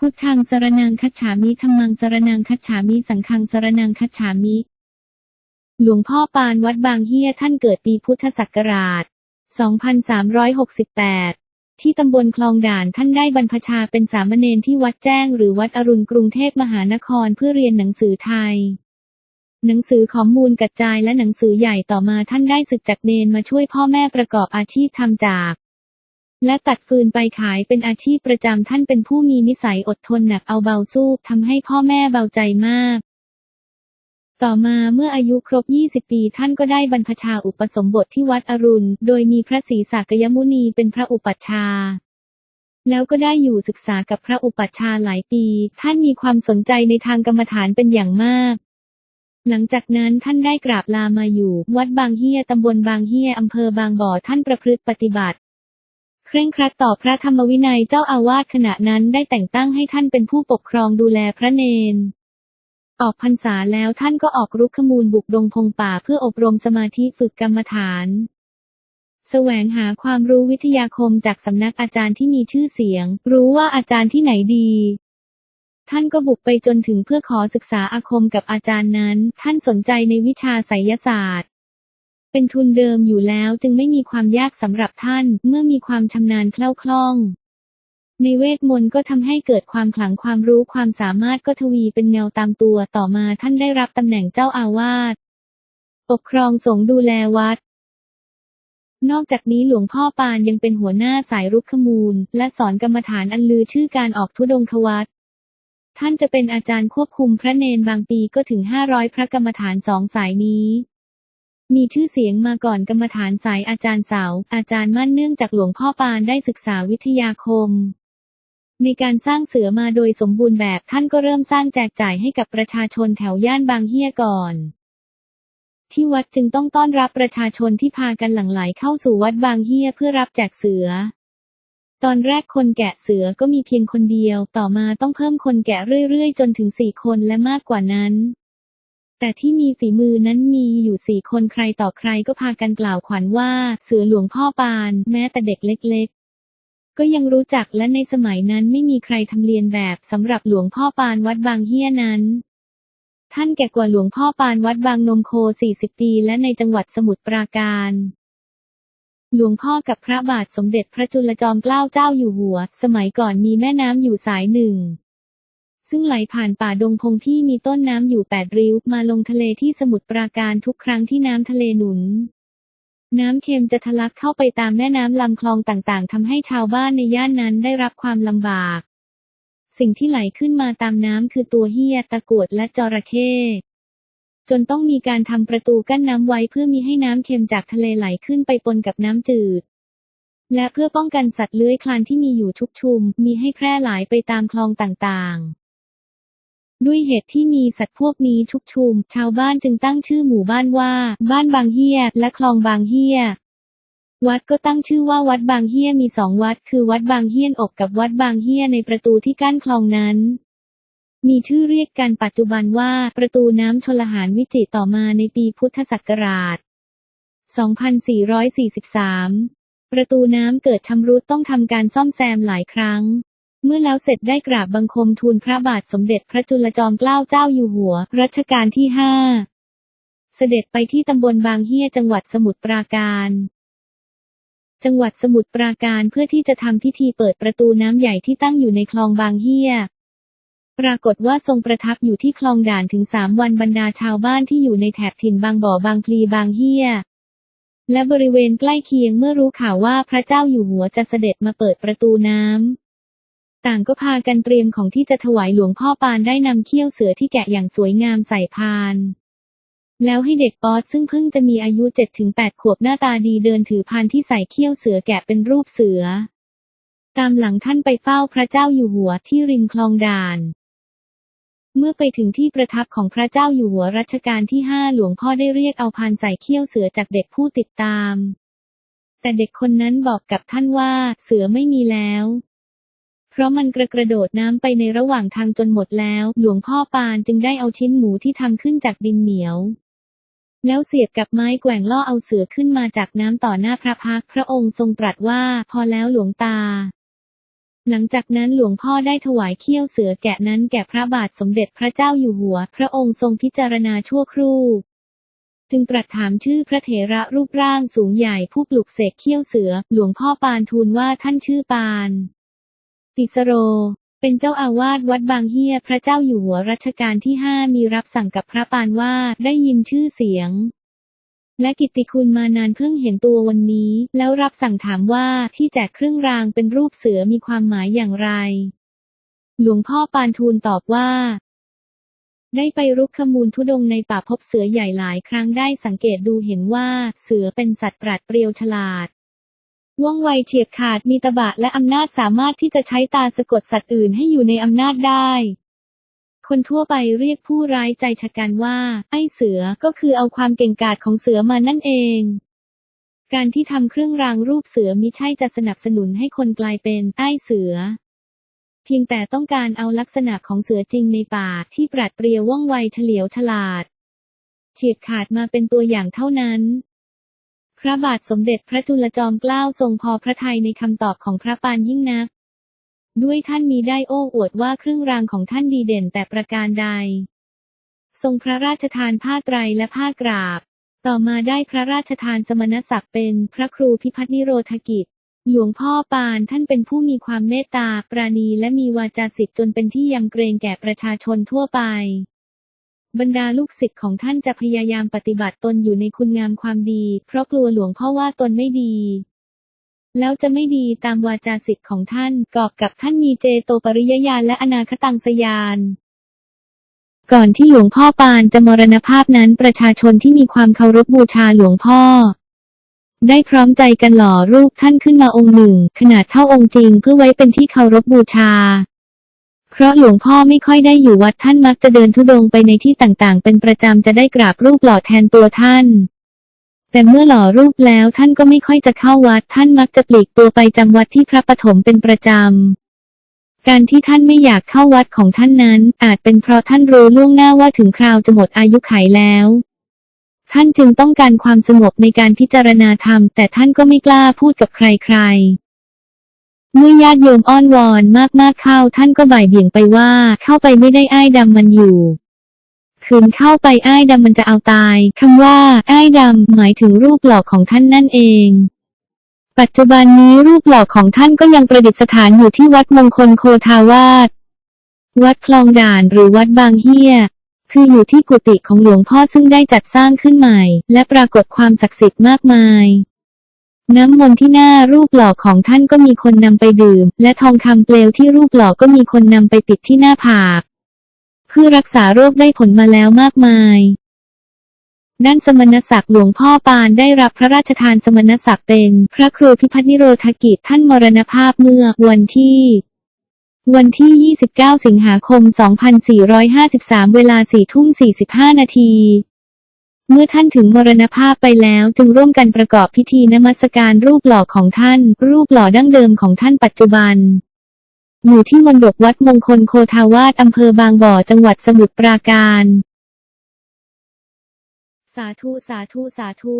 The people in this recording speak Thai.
พุทธังสรนังคัจฉามิธรรมังสรนังคัจฉามิสังฆังสรนังคัจฉามิ หลวงพ่อปานวัดบางเฮียท่านเกิดปีพุทธศักราช 2368 ที่ตำบลคลองด่านท่านได้บรรพชาเป็นสามเณรที่วัดแจ้งหรือวัดอรุณกรุงเทพมหานครเพื่อเรียนหนังสือไทย หนังสือของมูลกัจจายและหนังสือใหญ่ต่อมาท่านได้ศึกจากเนนมาช่วยพ่อแม่ประกอบอาชีพทำจาก และตัดฟืนไปขายเป็นอาชีพประจำท่านเป็นผู้มีนิสัยอดทนหนักเอาเบาสู้ทำให้พ่อแม่เบาใจมาก ต่อมาเมื่ออายุครบ 20 ปีท่านก็ได้บรรพชาอุปสมบทที่วัดอรุณ โดยมีพระศรีสากยมุนีเป็นพระอุปัชฌาย์แล้วก็ได้อยู่ศึกษากับพระอุปัชฌาย์หลายปี ท่านมีความสนใจในทางกรรมฐานเป็นอย่างมาก หลังจากนั้นท่านได้กราบลามาอยู่ วัดบางเฮียตำบลบางเฮียอำเภอบางบ่อท่านประพฤติปฏิบัติ ร่งครัดต่อพระธรรมวินัยเจ้าอาวาสขณะนั้นได้แต่งตั้งให้ท่านเป็นผู้ปกครองดูแลพระเนน ออกพรรษาแล้วท่านก็ออกรุกขมูลบุกดงพงป่าเพื่ออบรมสมาธิฝึกกรรมฐาน แสวงหาความรู้วิทยาคมจากสำนักอาจารย์ที่มีชื่อเสียง รู้ว่าอาจารย์ที่ไหนดีท่านก็บุกไปจนถึงเพื่อขอศึกษาอาคมกับอาจารย์นั้น ท่านสนใจในวิชาไสยศาสตร์ เป็นทุนเดิมอยู่แล้วจึงไม่มีความยากสำหรับท่านเมื่อมีความชำนาญแคล่วคล่อง ในเวทมนต์ก็ทำให้เกิดความขลังความรู้ความสามารถก็ทวีเป็นเงาตามตัวต่อมาท่านได้รับตำแหน่งเจ้าอาวาสปกครองสงฆ์ดูแลวัด นอกจากนี้หลวงพ่อปานยังเป็นหัวหน้าสายรุกขมูล และสอนกรรมฐานอันลือชื่อการออกทุดงควัตท่านจะเป็นอาจารย์ควบคุมพระเนนบางปีก็ถึง 500 พระกรรมฐานสองสายนี้ มีชื่อเสียงมาก่อนกรรมฐานสายอาจารย์เสาอาจารย์มั่นเนื่องจากหลวงพ่อปานได้ศึกษาวิทยาคม ในการสร้างเสือมาโดยสมบูรณ์แบบท่านก็เริ่มสร้างแจกจ่ายให้กับประชาชนแถวย่านบางเฮียก่อนที่วัดจึงต้องต้อนรับประชาชนที่พากันหลั่งไหลเข้าสู่วัดบางเฮียเพื่อรับแจกเสือ ตอนแรกคนแกะเสือก็มีเพียงคนเดียว ต่อมาต้องเพิ่มคนแกะเรื่อยๆ จนถึงสี่คนและมากกว่านั้น แต่ที่มีฝีมือนั้นมีอยู่สี่คนใครต่อใครก็พากันกล่าวขวัญว่า เสือหลวงพ่อปาน แม้แต่เด็กเล็ก ๆ ก็ยังรู้จักและในสมัยนั้นไม่มีใครทำเรียนแบบสำหรับหลวงพ่อปานวัดบางเฮียนั้น ท่านแก่กว่าหลวงพ่อปานวัดบางนมโค 40 ปี และในจังหวัดสมุทรปราการหลวงพ่อกับพระบาทสมเด็จพระจุลจอมเกล้าเจ้าอยู่หัว สมัยก่อนมีแม่น้ำอยู่สายหนึ่ง ซึ่งไหลผ่านป่าดงพงที่มีต้นน้ำอยู่แปดริ้ว มาลงทะเลที่สมุทรปราการทุกครั้งที่น้ำทะเลหนุน น้ำเค็มจะทะลักเข้าไปตามแม่น้ำลำคลองต่างๆทำให้ชาวบ้านในย่านนั้นได้รับความลำบาก สิ่งที่ไหลขึ้นมาตามน้ำคือตัวเหี้ยตะกวดและจระเข้จนต้องมีการทำประตูกั้นน้ำไว้เพื่อมีให้น้ำเค็มจากทะเลไหลขึ้นไปปนกับน้ำจืด และเพื่อป้องกันสัตว์เลื้อยคลานที่มีอยู่ชุกชุม มีให้แพร่หลายไปตามคลองต่างๆ ด้วยเหตุที่มีสัตว์พวกนี้ชุกชุม ชาวบ้านจึงตั้งชื่อหมู่บ้านว่า บ้านบางเฮียและคลองบางเฮียวัดก็ตั้งชื่อว่าวัดบางเฮียมีสองวัด คือวัดบางเฮียนอกกับวัดบางเฮียในประตูที่กั้นคลองนั้น มีชื่อเรียกกันปัจจุบันว่าประตูน้ำชลหารวิจิตต่อมาในปีพุทธศักราช 2443 ประตูน้ำเกิดชำรุดต้องทำการซ่อมแซมหลายครั้ง เมื่อแล้วเสร็จได้กราบบังคมทูลพระบาทสมเด็จพระจุลจอมเกล้าเจ้าอยู่หัว รัชกาลที่ห้า เสด็จไปที่ตำบลบางเฮียจังหวัดสมุทรปราการ จังหวัดสมุทรปราการเพื่อที่จะทำพิธีเปิดประตูน้ำใหญ่ที่ตั้งอยู่ในคลองบางเฮียปรากฏว่าทรงประทับอยู่ที่คลองด่านถึงสามวันบรรดาชาวบ้านที่อยู่ในแถบถิ่นบางบ่อบางพลีบางเฮียและบริเวณใกล้เคียงเมื่อรู้ข่าวว่าพระเจ้าอยู่หัวจะเสด็จมาเปิดประตูน้ำ ต่างก็พากันเตรียมของที่จะถวายหลวงพ่อปานได้นำเขี้ยวเสือที่แกะอย่างสวยงามใส่พาน แล้วให้เด็กป๊อดซึ่งเพิ่งจะมีอายุ7-8ขวบหน้าตาดีเดินถือพานที่ใส่เขี้ยวเสือแกะเป็นรูปเสือ ตามหลังท่านไปเฝ้าพระเจ้าอยู่หัวที่ริมคลองด่าน เมื่อไปถึงที่ประทับของพระเจ้าอยู่หัวรัชกาลที่ห้าหลวงพ่อได้เรียกเอาพานใส่เขี้ยวเสือจากเด็กผู้ติดตาม แต่เด็กคนนั้นบอกกับท่านว่าเสือไม่มีแล้ว เพราะมันกระกระโดดน้ำไปในระหว่างทางจนหมดแล้ว หลวงพ่อปานจึงได้เอาชิ้นหมูที่ทำขึ้นจากดินเหนียว แล้วเสียบกับไม้แกว่งล่อเอาเสือขึ้นมาจากน้ำต่อหน้าพระพักพระองค์ทรงตรัสว่าพอแล้วหลวงตา หลังจากนั้นหลวงพ่อได้ถวายเขี้ยวเสือแกะนั้นแก่พระบาทสมเด็จพระเจ้าอยู่หัว พระองค์ทรงพิจารณาชั่วครู่จึงตรัสถามชื่อพระเถระรูปร่างสูงใหญ่ผู้ปลุกเสกเขี้ยวเสือ หลวงพ่อปานทูลว่าท่านชื่อปาน ปิสโร เป็นเจ้าอาวาสวัดบางเฮียพระเจ้าอยู่หัวรัชกาลที่ห้ามีรับสั่งกับพระปานว่าได้ยินชื่อเสียง และกิตติคุณมานานเพิ่งเห็นตัววันนี้ แล้วรับสั่งถามว่าที่แจกเครื่องรางเป็นรูปเสือมีความหมายอย่างไร หลวงพ่อปานทูลตอบว่าได้ไปรุกขมูลทุดงในป่าพบเสือใหญ่หลายครั้งได้สังเกตดูเห็นว่าเสือเป็นสัตว์ปราดเปรียวฉลาด ว่องไวเฉียบขาดมีตบะและอำนาจสามารถที่จะใช้ตาสะกดสัตว์อื่นให้อยู่ในอำนาจได้ คนทั่วไปเรียกผู้ร้ายใจชะกันว่า ไอ้เสือก็คือเอาความเก่งกาจของเสือมานั่นเอง การที่ทำเครื่องรางรูปเสือมิใช่จะสนับสนุนให้คนกลายเป็นไอ้เสือ เพียงแต่ต้องการเอาลักษณะของเสือจริงในป่าที่ปราดเปรียวว่องไวเฉลียวฉลาด เฉียบขาดมาเป็นตัวอย่างเท่านั้น ระบาทสมเด็จพระจุลจอมเกล้าทรงพอพระทัยในคำตอบของพระปานยิ่งนัก ด้วยท่านมีได้โอ้อวดว่าเครื่องรางของท่านดีเด่นแต่ประการใด ทรงพระราชทานผ้าไตรและผ้ากราบ ต่อมาได้พระราชทานสมณศักดิ์เป็นพระครูพิพัฒนิโรธกิจ หลวงพ่อปานท่านเป็นผู้มีความเมตตาปราณีและมีวาจาศิษย์จนเป็นที่ยำเกรงแก่ประชาชนทั่วไป บรรดาลูกศิษย์ของท่านจะพยายามปฏิบัติตนอยู่ในคุณงามความดี เพราะกลัวหลวงพ่อว่าตนไม่ดี แล้วจะไม่ดีตามวาจาศิษย์ของท่านกอบกับท่านมีเจโตปริยญาณและอนาคตังสยานก่อนที่หลวงพ่อปานจะมรณภาพนั้นประชาชนที่มีความเคารพบูชาหลวงพ่อ ได้พร้อมใจกันหล่อรูปท่านขึ้นมาองค์หนึ่ง ขนาดเท่าองค์จริงเพื่อไว้เป็นที่เคารพบูชา เพราะหลวงพ่อไม่ค่อยได้อยู่วัดท่านมักจะเดินทุดงไปในที่ต่างๆ เป็นประจำจะได้กราบรูปหล่อแทนตัวท่าน แต่เมื่อหล่อรูปแล้วท่านก็ไม่ค่อยจะเข้าวัดท่านมักจะปลีกตัวไปจำวัดที่พระปฐมเป็นประจำ การที่ท่านไม่อยากเข้าวัดของท่านนั้น อาจเป็นเพราะท่านรู้ล่วงหน้าว่าถึงคราวจะหมดอายุไขแล้วท่านจึงต้องการความสงบในการพิจารณาธรรม แต่ท่านก็ไม่กล้าพูดกับใครๆ เมื่อญาติโยมอ้อนวอนมากๆเข้าท่านก็บ่ายเบี่ยงไปว่าเข้าไปไม่ได้อ้ายดำมันอยู่คืนเข้าไปอ้ายดำมันจะเอาตายคำว่าอ้ายดำหมายถึงรูปหล่อของท่านนั่นเอง ปัจจุบันนี้รูปหล่อของท่านก็ยังประดิษฐานอยู่ที่วัดมงคลโคทาวาสวัดคลองด่านหรือวัดบางเฮียคืออยู่ที่กุฏิของหลวงพ่อซึ่งได้จัดสร้างขึ้นใหม่ และปรากฏความศักดิ์สิทธิ์มากมาย น้ำมนต์ที่หน้ารูปหล่อของท่านก็มีคนนำไปดื่ม และทองคำเปลวที่รูปหล่อก็มีคนนำไปปิดที่หน้าผากเพื่อรักษาโรคได้ผลมาแล้วมากมายด้านสมณศักดิ์หลวงพ่อปานได้รับพระราชทานสมณศักดิ์เป็นพระครูพิพัฒนิโรธกิจท่านมรณภาพเมื่อวันที่ วันที่ 29 สิงหาคม 2453 เวลา4ทุ่ม45 นาที เมื่อท่านถึงมรณภาพไปแล้วจึงร่วมกันประกอบพิธีนมัสการรูปหล่อของท่าน รูปหล่อดั้งเดิมของท่านปัจจุบัน อยู่ที่มณฑปวัดมงคลโคทาวาสอำเภอบางบ่อจังหวัดสมุทรปราการ สาธุ สาธุ สาธุ